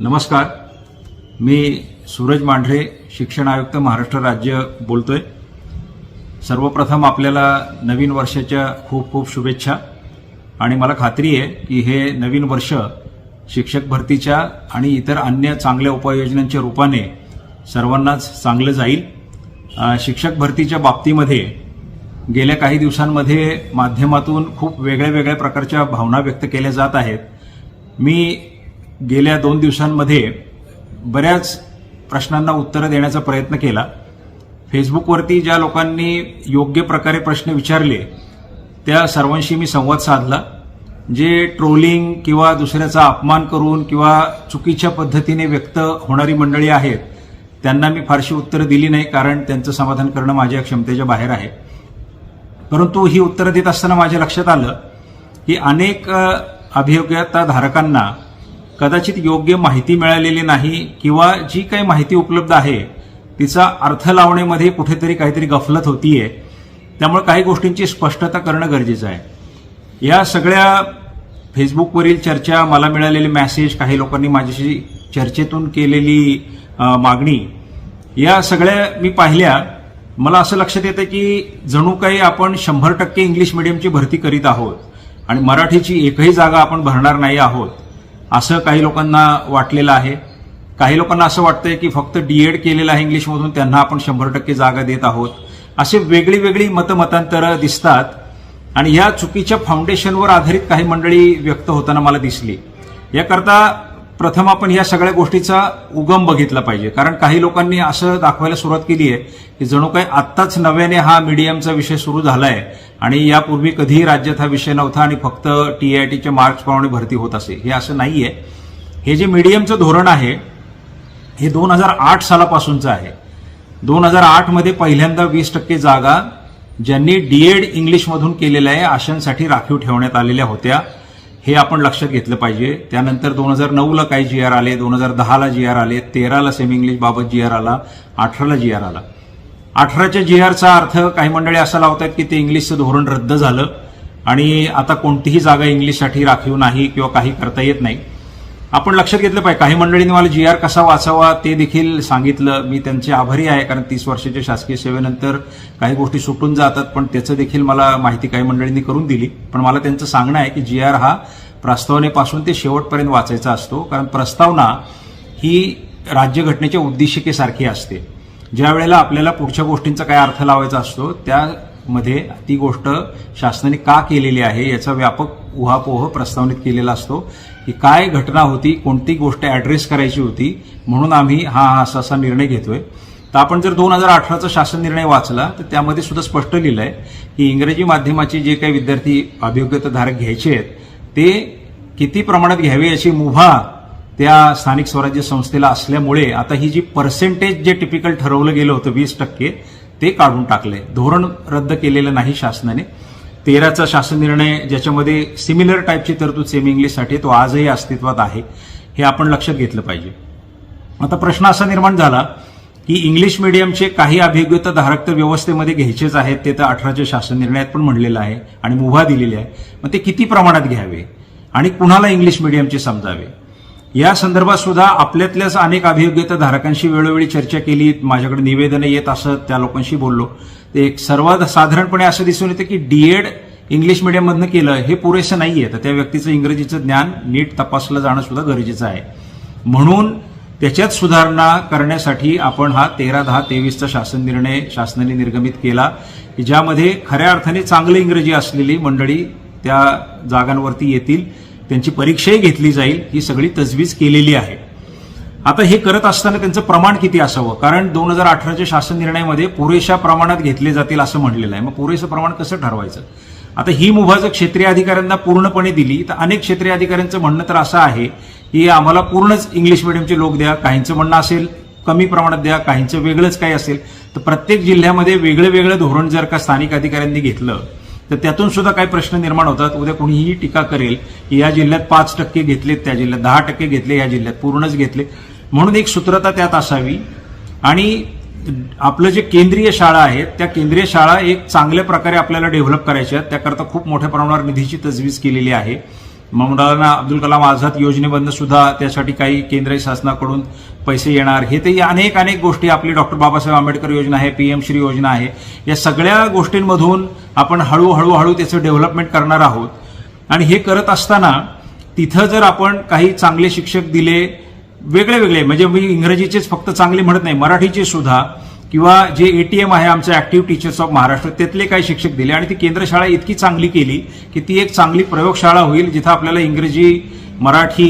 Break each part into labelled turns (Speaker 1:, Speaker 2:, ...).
Speaker 1: नमस्कार. मी सूरज मांढरे शिक्षण आयुक्त महाराष्ट्र राज्य बोलतोय. सर्वप्रथम आपल्याला नवीन वर्षाच्या खूप खूप शुभेच्छा. आणि मला खात्री आहे की हे नवीन वर्ष शिक्षक भरतीच्या आणि इतर अन्य चांगल्या उपाययोजनांच्या रूपाने सर्वांनाच चांगलं जाईल. शिक्षक भरतीच्या बाबतीमध्ये गेल्या काही दिवसांमध्ये माध्यमातून खूप वेगळ्या वेगळ्या प्रकारच्या भावना व्यक्त केल्या जात आहेत. मी गेल्या दोन दिवसांमध्ये बऱ्याच प्रश्नांना उत्तरं देण्याचा प्रयत्न केला. फेसबुकवरती ज्या लोकांनी योग्य प्रकारे प्रश्न विचारले त्या सर्वांशी मी संवाद साधला. जे ट्रोलिंग किंवा दुसऱ्याचा अपमान करून किंवा चुकीच्या पद्धतीने व्यक्त होणारी मंडळी आहेत त्यांना मी फारशी उत्तरं दिली नाही कारण त्यांचं समाधान करणं माझ्या क्षमतेच्या बाहेर आहे. परंतु ही उत्तरं देत असताना माझ्या लक्षात आलं की अनेक अभियोग्यताधारकांना धारकांना कदाचित योग्य माहिती मिळालेली नाही किंवा जी काही माहिती उपलब्ध आहे तिचा अर्थ लावण्यामध्ये कुठेतरी काहीतरी गफलत होतीये. त्यामुळे काही गोष्टींची स्पष्टता करणं गरजेचं आहे. या सगळ्या फेसबुकवरील चर्चा मला मिळालेले मेसेज काही लोकांनी माझ्याशी चर्चेतून केलेली मागणी या सगळ्या मी पाहिल्या. मला असं लक्षात येतं की जणू काही आपण शंभर टक्के इंग्लिश मिडियमची भरती करीत आहोत आणि मराठीची एकही जागा आपण भरणार नाही आहोत. असं काही लोकांना वाटलेलं आहे. काही लोकांना असं वाटतंय की फक्त डीएड केलेलं आहे इंग्लिशमधून त्यांना आपण शंभर टक्के जागा देत आहोत. असे वेगळी वेगळी मतमतांतरं दिसतात. आणि ह्या चुकीच्या फाउंडेशनवर आधारित काही मंडळी व्यक्त होताना मला दिसली. याकरता प्रथम आपण या सगळ्या गोष्टीचा उगम बघितला पाहिजे. कारण काही लोकांनी असं दाखवायला सुरुवात केली आहे की जणू काही आत्ताच नव्याने हा मीडियमचा विषय सुरू झालाय आणि यापूर्वी कधीही राज्यात हा विषय नव्हता आणि फक्त टीआयटीच्या मार्क्स प्रमाणे भरती होत असे. हे असं नाहीये. हे जे मीडियमचं धोरण आहे हे दोन हजार आठ सालापासूनचं आहे. दोन हजार आठमध्ये पहिल्यांदा वीस टक्के जागा ज्यांनी डीएड इंग्लिशमधून केलेल्या आहे अशांसाठी राखीव ठेवण्यात आलेल्या होत्या. हे आपण लक्षात घेतलं पाहिजे. त्यानंतर दोन हजार नऊला काही जी आर आले दोन हजार दहाला जी आर आले तेराला सेमी इंग्लिश बाबत जी आर आला अठराला जी आर आला. अठराच्या जी आरचा अर्थ काही मंडळी असा लावतात की ते इंग्लिशचं धोरण रद्द झालं आणि आता कोणतीही जागा इंग्लिशसाठी राखीव नाही किंवा काही करता येत नाही. आपण लक्षात घेतलं पाहिजे. काही मंडळींनी मला जी आर कसा वाचावा ते देखील सांगितलं. मी त्यांचे आभारी आहे कारण तीस वर्षाच्या शासकीय सेवेनंतर काही गोष्टी सुटून जातात पण त्याचं देखील मला माहिती काही मंडळींनी करून दिली. पण मला त्यांचं सांगणं आहे की जी आर हा प्रस्तावनेपासून ते शेवटपर्यंत वाचायचा असतो कारण प्रस्तावना ही राज्यघटनेच्या उद्देशिकेसारखी असते. ज्या वेळेला आपल्याला पुढच्या गोष्टींचा काय अर्थ लावायचा असतो त्या मध्ये ती गोष्ट शासनाने का केलेली आहे याचा व्यापक उहापोह प्रस्तावनेत केलेला असतो की काय घटना होती कोणती गोष्ट ऍड्रेस करायची होती म्हणून आम्ही हा हा असा असा निर्णय घेतोय. तर आपण जर दोन हजार अठराचा शासन निर्णय वाचला तर त्यामध्ये सुद्धा स्पष्ट लिहिलं आहे की इंग्रजी माध्यमाचे जे काही विद्यार्थी अभियोग्यताधारक घ्यायचे आहेत ते किती प्रमाणात घ्यावे याची मुभा त्या स्थानिक स्वराज्य संस्थेला असल्यामुळे आता ही जी पर्सेंटेज जे टिपिकल ठरवलं गेलं होतं वीस टक्के ते काढून टाकलंय धोरण रद्द केलेलं नाही शासनाने. तेराचा शासन निर्णय ज्याच्यामध्ये सिमिलर टाईपची तरतूद सेमी इंग्लिशसाठी तो आजही अस्तित्वात आहे. हे आपण लक्षात घेतलं पाहिजे. आता प्रश्न असा निर्माण झाला की इंग्लिश मिडियमचे काही अभिज्ञता धारक तर व्यवस्थेमध्ये घ्यायचेच आहेत ते तर अठराच्या शासन निर्णयात पण म्हणलेलं आहे आणि मुभा दिलेली आहे. मग ते किती प्रमाणात घ्यावे? आणि कुणाला इंग्लिश मिडियमचे समजावे? या संदर्भात सुद्धा आपल्यातल्याच अनेक अभियोग्यता धारकांशी वेळोवेळी चर्चा केली. माझ्याकडे निवेदनं येत असं त्या लोकांशी बोललो. ते एक सर्वात साधारणपणे असं दिसून येतं की डीएड इंग्लिश मिडियममधनं केलं हे पुरेसं नाही आहे तर त्या व्यक्तीचं इंग्रजीचं ज्ञान नीट तपासलं जाणं सुद्धा गरजेचं आहे. म्हणून त्याच्यात सुधारणा करण्यासाठी आपण हा तेरा दहा तेवीसचा शासन निर्णय शासनाने निर्गमित केला की ज्यामध्ये खऱ्या अर्थाने चांगली इंग्रजी असलेली मंडळी त्या जागांवरती येतील. त्यांची परीक्षाही घेतली जाईल ही सगळी तजवीज केलेली आहे. आता हे करत असताना त्यांचं प्रमाण किती असावं? कारण दोन हजार अठराच्या शासन निर्णयामध्ये पुरेशा प्रमाणात घेतले जातील असं म्हटलेलं आहे. मग पुरेसं प्रमाण कसं ठरवायचं? आता ही मुभा जर क्षेत्रीय अधिकाऱ्यांना पूर्णपणे दिली तर अनेक क्षेत्रीय अधिकाऱ्यांचं म्हणणं तर असं आहे की आम्हाला पूर्णच इंग्लिश मिडियमचे लोक द्या काहींचं म्हणणं असेल कमी प्रमाणात द्या काहींचं वेगळंच काही असेल. तर प्रत्येक जिल्ह्यामध्ये वेगळं वेगळं धोरण जर का स्थानिक अधिकाऱ्यांनी घेतलं तर त्यातून सुद्धा काही प्रश्न निर्माण होतात. उद्या कुणीही टीका करेल की या जिल्ह्यात पाच टक्के घेतलेत त्या जिल्ह्यात दहा टक्के घेतले या जिल्ह्यात पूर्णच घेतले. म्हणून एक सूत्रता त्यात असावी. आणि आपलं जे केंद्रीय शाळा आहेत त्या केंद्रीय शाळा एक चांगल्या प्रकारे आपल्याला डेव्हलप करायच्या आहेत. त्याकरता खूप मोठ्या प्रमाणावर निधीची तजवीज केलेली आहे. मौलाना अब्दुल कलाम आझाद योजनेमधनं सुद्धा त्यासाठी काही केंद्र शासनाकडून पैसे येणार. हे ते अनेक अनेक गोष्टी आपली डॉक्टर बाबासाहेब आंबेडकर योजना आहे पीएम श्री योजना आहे. या सगळ्या गोष्टींमधून आपण हळूहळू हळू त्याचं डेव्हलपमेंट करणार आहोत. आणि हे करत असताना तिथं जर आपण काही चांगले शिक्षक दिले वेगळे वेगळे म्हणजे मी इंग्रजीचेच फक्त चांगले म्हणत नाही मराठीचे सुद्धा किंवा जे एटीएम आहे आमचं ऍक्टिव्ह टीचर्स ऑफ महाराष्ट्र त्यातले काही शिक्षक दिले आणि ती केंद्र शाळा इतकी चांगली केली की ती एक चांगली प्रयोगशाळा होईल जिथं आपल्याला इंग्रजी मराठी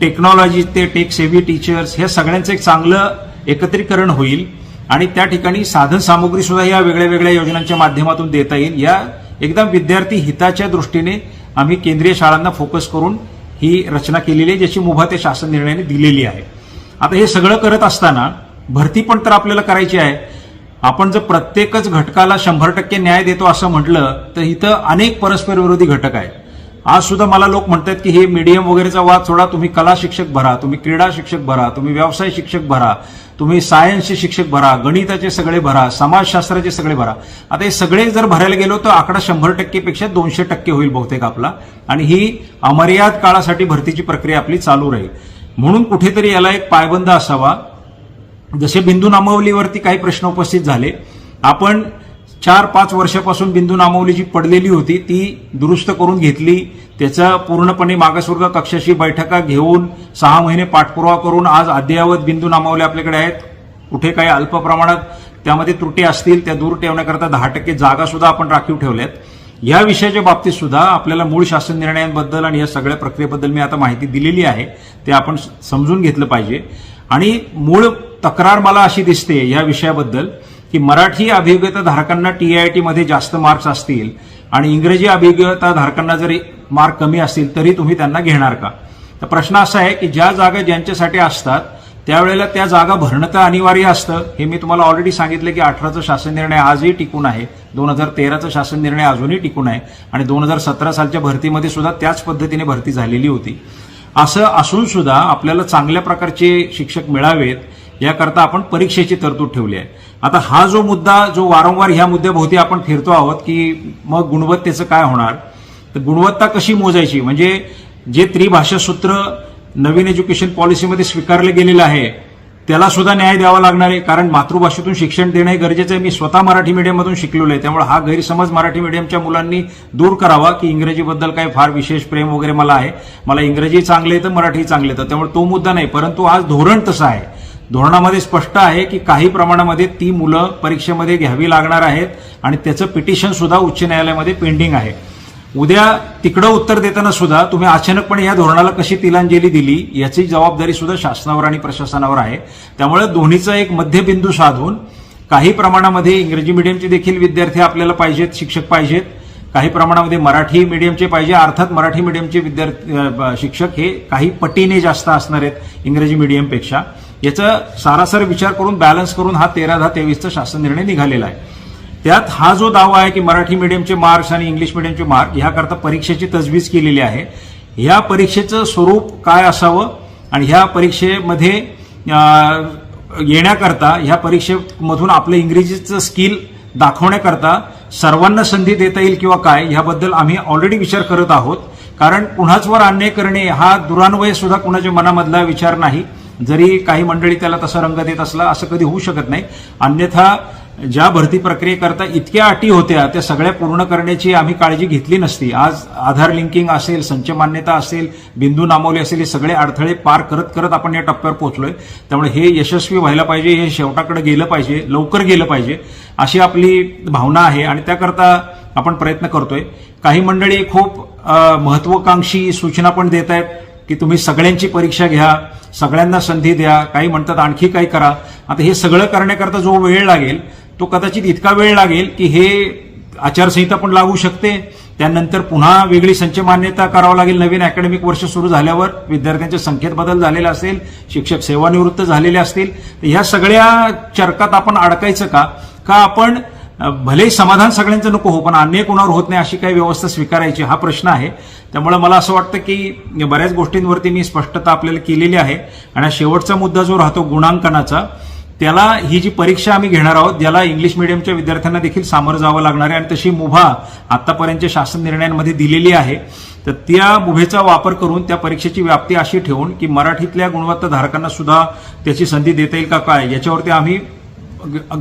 Speaker 1: टेक्नॉलॉजी ते टेक सेव्ही टीचर्स ह्या सगळ्यांचं एक चांगलं एकत्रीकरण होईल. आणि त्या ठिकाणी साधन सामुग्री सुद्धा या वेगळ्या वेगळ्या योजनांच्या माध्यमातून देता येईल. या एकदम विद्यार्थी हिताच्या दृष्टीने आम्ही केंद्रीय शाळांना फोकस करून ही रचना केलेली आहे ज्याची मुभा ते शासन निर्णयाने दिलेली आहे. आता हे सगळं करत असताना भरती पण तर आपल्याला करायची आहे. आपण जर प्रत्येकच घटकाला शंभर टक्के न्याय देतो असं म्हटलं तर इथं अनेक परस्पर विरोधी घटक आहेत. आज सुद्धा मला लोक म्हणतात की हे मीडियम वगैरेचा वाद सोडा तुम्ही कला शिक्षक भरा तुम्ही क्रीडा शिक्षक भरा तुम्ही व्यवसाय शिक्षक भरा तुम्ही सायन्सचे शिक्षक भरा गणिताचे सगळे भरा समाजशास्त्राचे सगळे भरा. आता हे सगळे जर भरायला गेलो तर आकडा शंभर टक्केपेक्षा दोनशे टक्के होईल बहुतेक आपला. आणि ही अमर्याद काळासाठी भरतीची प्रक्रिया आपली चालू राहील. म्हणून कुठेतरी याला एक पायबंद असावा. जसे बिंदू नामावलीवरती काही प्रश्न उपस्थित झाले आपण चार पाच वर्षापासून बिंदू नामावली जी पडलेली होती ती दुरुस्त करून घेतली त्याचा पूर्णपणे मागासवर्ग कक्षाशी बैठका घेऊन सहा महिने पाठपुरावा करून आज अद्ययावत बिंदू नामावली आपल्याकडे आहेत. कुठे काही अल्प प्रमाणात त्यामध्ये त्रुटी असतील त्या दूर ठेवण्याकरता दहा टक्के जागा सुद्धा आपण राखीव ठेवल्यात. या विषयाच्या बाबतीत सुद्धा आपल्याला मूळ शासन निर्णयांबद्दल आणि या सगळ्या प्रक्रियेबद्दल मी आता माहिती दिलेली आहे ते आपण समजून घेतलं पाहिजे. आणि मूळ तक्रार मला अशी दिसते या विषयाबद्दल की मराठी अभियोग्यता धारकांना आयमध्ये जास्त मार्क्स असतील आणि इंग्रजी अभियोग्यता धारकांना जरी मार्क कमी असतील तरी तुम्ही त्यांना घेणार का? तर प्रश्न असा आहे की ज्या जागा ज्यांच्यासाठी असतात त्यावेळेला त्या जागा भरणं तर अनिवार्य असतं. हे मी तुम्हाला ऑलरेडी सांगितलं की अठराचा शासन निर्णय आजही टिकून आहे. दोन हजार तेराचा शासन निर्णय अजूनही टिकून आहे. आणि दोन हजार सतरा सालच्या भरतीमध्ये सुद्धा त्याच पद्धतीने भरती झालेली होती. असं असून सुद्धा आपल्याला चांगल्या प्रकारचे शिक्षक मिळावेत याकरता आपण परीक्षेची तरतूद ठेवली आहे. आता हा जो मुद्दा जो वारंवार ह्या मुद्द्याभोवती आपण फिरतो आहोत की मग गुणवत्तेचं काय होणार? तर गुणवत्ता कशी मोजायची? म्हणजे जे त्रिभाषा सूत्र नवीन एज्युकेशन पॉलिसीमध्ये स्वीकारले गेलेलं आहे त्याला सुद्धा न्याय द्यावा लागणार आहे. कारण मातृभाषेतून शिक्षण देणं हे गरजेचं आहे. मी स्वतः मराठी मीडियममधून शिकलेलो आहे. त्यामुळे हा गैरसमज मराठी मीडियमच्या मुलांनी दूर करावा की इंग्रजीबद्दल काही फार विशेष प्रेम वगैरे मला आहे. मला इंग्रजी चांगले येतं मराठी चांगले येतं त्यामुळे तो मुद्दा नाही. परंतु आज धोरण तसं आहे. धोरणामध्ये स्पष्ट आहे की काही प्रमाणामध्ये ती मुलं परीक्षेमध्ये घ्यावी लागणार आहेत आणि त्याचं पिटिशन सुद्धा उच्च न्यायालयामध्ये पेंडिंग आहे. उद्या तिकडं उत्तर देताना सुद्धा तुम्ही अचानकपणे या धोरणाला कशी तिलांजली दिली याची जबाबदारी सुद्धा शासनावर आणि प्रशासनावर आहे. त्यामुळे दोन्हीचा एक मध्यबिंदू साधून काही प्रमाणामध्ये इंग्रजी मिडियमचे देखील विद्यार्थी आपल्याला पाहिजेत शिक्षक पाहिजेत. काही प्रमाणामध्ये मराठी मीडियमचे पाहिजे अर्थात मराठी मीडियमचे विद्यार्थी शिक्षक हे काही पटीने जास्त असणार आहेत इंग्रजी मीडियमपेक्षा याचा सारासार विचार करून बॅलन्स करून हा तेरा दहा तेवीसचा शासन निर्णय निघालेला आहे. त्यात हा जो दावा आहे की मराठी मिडियमचे मार्क्स आणि इंग्लिश मिडियमचे मार्क ह्याकरता परीक्षेची तजवीज केलेली आहे ह्या परीक्षेचं स्वरूप काय असावं आणि ह्या परीक्षेमध्ये येण्याकरता ह्या परीक्षेमधून आपलं इंग्रजीचं स्किल दाखवण्याकरता सर्वांना संधी देता येईल किंवा काय ह्याबद्दल आम्ही ऑलरेडी विचार करत आहोत. कारण कुणाचवर अन्याय करणे हा दुरान्वय सुद्धा कुणाच्या मनामधला विचार नाही. जरी काही मंडळी त्याला तसा रंग देत असला असं कधी होऊ शकत नाही. अन्यथा ज्या भरती प्रक्रियेकरता इतक्या अटी होत्या त्या सगळ्या पूर्ण करण्याची आम्ही काळजी घेतली नसती. आज आधार लिंकिंग असेल संच मान्यता असेल बिंदू नामवली असेल हे सगळे अडथळे पार करत करत आपण या टप्प्यावर पोहोचलोय. त्यामुळे हे यशस्वी व्हायला पाहिजे हे शेवटाकडे गेलं पाहिजे लवकर गेलं पाहिजे अशी आपली भावना आहे. आणि त्याकरता आपण प्रयत्न करतोय. काही मंडळी खूप महत्वाकांक्षी सूचना पण देत आहेत की तुम्ही सगळ्यांची परीक्षा घ्या सगळ्यांना संधी द्या काही म्हणतात आणखी काही करा. आता हे सगळं करण्याकरता जो वेळ लागेल तो कदाचित इतका वेळ लागेल की हे आचारसंहिता पण लागू शकते. त्यानंतर पुन्हा वेगळी संच मान्यता करावं लागेल. नवीन अकॅडमिक वर्ष सुरू झाल्यावर विद्यार्थ्यांच्या संख्येत बदल झालेला असेल शिक्षक सेवानिवृत्त झालेले असतील. तर ह्या सगळ्या चरकात आपण अडकायचं का? का आपण भले भलेही समाधान सगळ्यांचं नको हो पण अन्य कोणावर होत नाही अशी काही व्यवस्था स्वीकारायची हा प्रश्न आहे. त्यामुळे मला असं वाटतं की बऱ्याच गोष्टींवरती मी स्पष्टता आपल्याला केलेली आहे. आणि शेवटचा मुद्दा जो राहतो गुणांकनाचा त्याला ही जी परीक्षा आम्ही घेणार आहोत ज्याला इंग्लिश मिडियमच्या विद्यार्थ्यांना देखील सामोरं जावं लागणार आहे. आणि तशी मुभा आतापर्यंतच्या शासन निर्णयांमध्ये दिलेली आहे. तर त्या मुभेचा वापर करून त्या परीक्षेची व्याप्ती अशी ठेवून की मराठीतल्या गुणवत्ताधारकांना सुद्धा त्याची संधी देता येईल का काय याच्यावरती आम्ही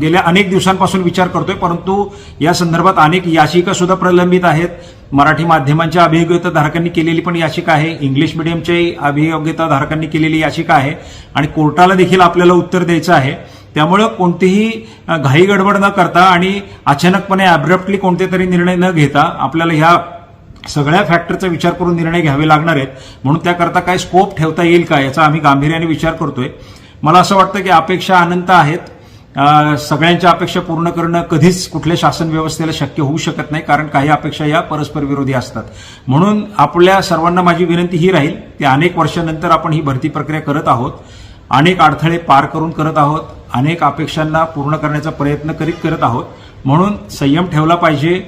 Speaker 1: गेल्या अनेक दिवसांपासून विचार करतोय परंतु या संदर्भात अनेक याचिका सुद्धा प्रलंबित आहेत. मराठी माध्यमांच्या अभियोग्यता धारकांनी केलेली पण याचिका आहे. इंग्लिश मिडियमच्याही अभियोग्यताधारकांनी केलेली याचिका आहे. आणि कोर्टाला देखील आपल्याला उत्तर द्यायचं आहे. त्यामुळं कोणतीही घाई गडबड न करता आणि अचानकपणे अब्रप्टली कोणते तरी निर्णय न घेता आपल्याला ह्या सगळ्या फॅक्टरचा विचार करून निर्णय घ्यावे लागणार आहेत. म्हणून त्याकरता काय स्कोप ठेवता येईल का याचा आम्ही गांभीर्याने विचार करतोय. मला असं वाटतं की अपेक्षा अनंत आहेत. सगळ्यांच्या अपेक्षा पूर्ण करणं कधीच कुठल्या शासन व्यवस्थेला शक्य होऊ शकत नाही कारण काही अपेक्षा या परस्पर विरोधी असतात. म्हणून आपल्या सर्वांना माझी विनंती ही राहील की अनेक वर्षानंतर आपण ही भरती प्रक्रिया करत आहोत. अनेक अडथळे पार करून करत आहोत. अनेक अपेक्षांना पूर्ण करण्याचा प्रयत्न करीत करत आहोत. म्हणून संयम ठेवला पाहिजे.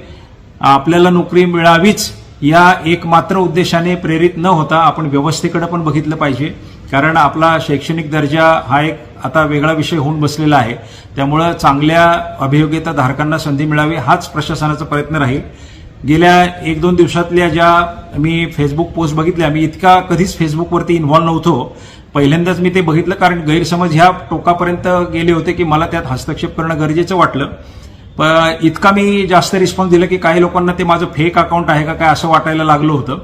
Speaker 1: आपल्याला नोकरी मिळावीच या एकमात्र उद्देशाने प्रेरित न होता आपण व्यवस्थेकडे पण बघितलं पाहिजे. कारण आपला शैक्षणिक दर्जा हा एक आता वेगळा विषय होऊन बसलेला आहे. त्यामुळं चांगल्या अभियोग्यता धारकांना संधी मिळावी हाच प्रशासनाचा प्रयत्न राहील. गेल्या एक दोन दिवसातल्या ज्या मी फेसबुक पोस्ट बघितल्या मी इतका कधीच फेसबुकवरती इन्व्हॉल्व नव्हतो. पहिल्यांदाच मी ते बघितलं कारण गैरसमज ह्या टोकापर्यंत गेले होते की मला त्यात हस्तक्षेप करणं गरजेचं वाटलं. प- इतका मी जास्त रिस्पॉन्स दिला की काही लोकांना ते माझं फेक अकाउंट आहे का काय असं वाटायला लागलं होतं.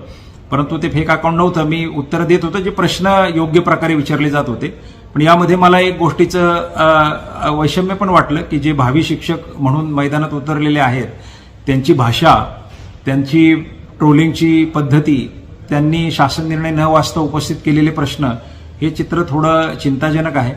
Speaker 1: परंतु ते फेक अकाउंट नव्हतं. मी उत्तर देत होतो जे प्रश्न योग्य प्रकारे विचारले जात होते. पण यामध्ये मला एक गोष्टीचं वैषम्य पण वाटलं की जे भावी शिक्षक म्हणून मैदानात उतरलेले आहेत त्यांची भाषा त्यांची ट्रोलिंगची पद्धती त्यांनी शासन निर्णय न वाचता उपस्थित केलेले प्रश्न हे चित्र थोडं चिंताजनक आहे.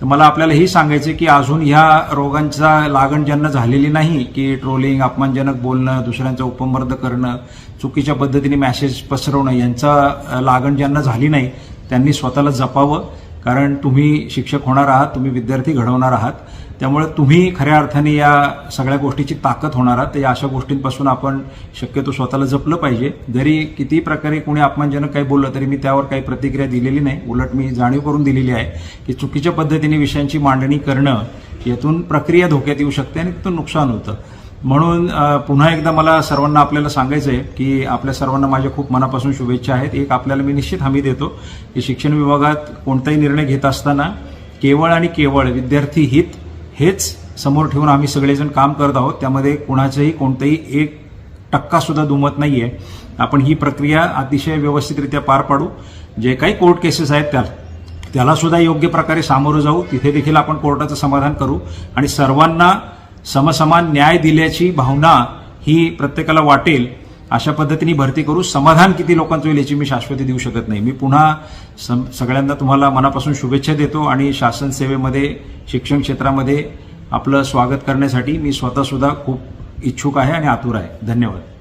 Speaker 1: तर मला आपल्याला हे सांगायचं की अजून ह्या रोगांचा लागण ज्यांना झालेली नाही की ट्रोलिंग अपमानजनक बोलणं दुसऱ्यांचा उपमर्द करणं चुकीच्या पद्धतीने मॅसेज पसरवणं यांचा लागण ज्यांना झाली नाही त्यांनी स्वतःला जपावं. कारण तुम्ही शिक्षक होणार आहात तुम्ही विद्यार्थी घडवणार आहात. त्यामुळे तुम्ही खऱ्या अर्थाने या सगळ्या गोष्टीची ताकद होणार आहात. तर या अशा गोष्टींपासून आपण शक्यतो स्वतःला जपलं पाहिजे. जरी किती प्रकारे कोणी अपमानजनक काही बोललं तरी मी त्यावर काही प्रतिक्रिया दिलेली नाही. उलट मी जाणीव करून दिलेली आहे की चुकीच्या पद्धतीने विषयांची मांडणी करणं यातून प्रक्रिया धोक्यात येऊ शकते आणि तिथून नुकसान होतं. म्हणून पुन्हा एकदा मला सर्वांना आपल्याला सांगायचं आहे की आपल्या सर्वांना माझ्या खूप मनापासून शुभेच्छा आहेत. एक आपल्याला मी निश्चित हमी देतो की शिक्षण विभागात कोणताही निर्णय घेत असताना केवळ आणि केवळ विद्यार्थी हित हेच समोर ठेवून आम्ही सगळेजण काम करत आहोत. त्यामध्ये कुणाचंही कोणतंही एक टक्का सुद्धा दुमत आहे आपण ही प्रक्रिया अतिशय व्यवस्थितरित्या पार पाडू. जे काही कोर्ट केसेस आहेत त्या त्याला सुद्धा योग्य प्रकारे सामोरं जाऊ. तिथे देखील आपण कोर्टाचं समाधान करू. आणि सर्वांना समसमान न्याय दिल्याची भावना ही प्रत्येकाला वाटेल. अशा पद्धतीने भरती करू समाधान किती लोकांचं होईल याची मी शाश्वती देऊ शकत नाही. मी पुन्हा सम- सगळ्यांना तुम्हाला मनापासून शुभेच्छा देतो आणि शासन सेवेमध्ये शिक्षण क्षेत्रामध्ये आपलं स्वागत करण्यासाठी मी स्वतःसुद्धा खूप इच्छुक आहे आणि आतुर आहे. धन्यवाद.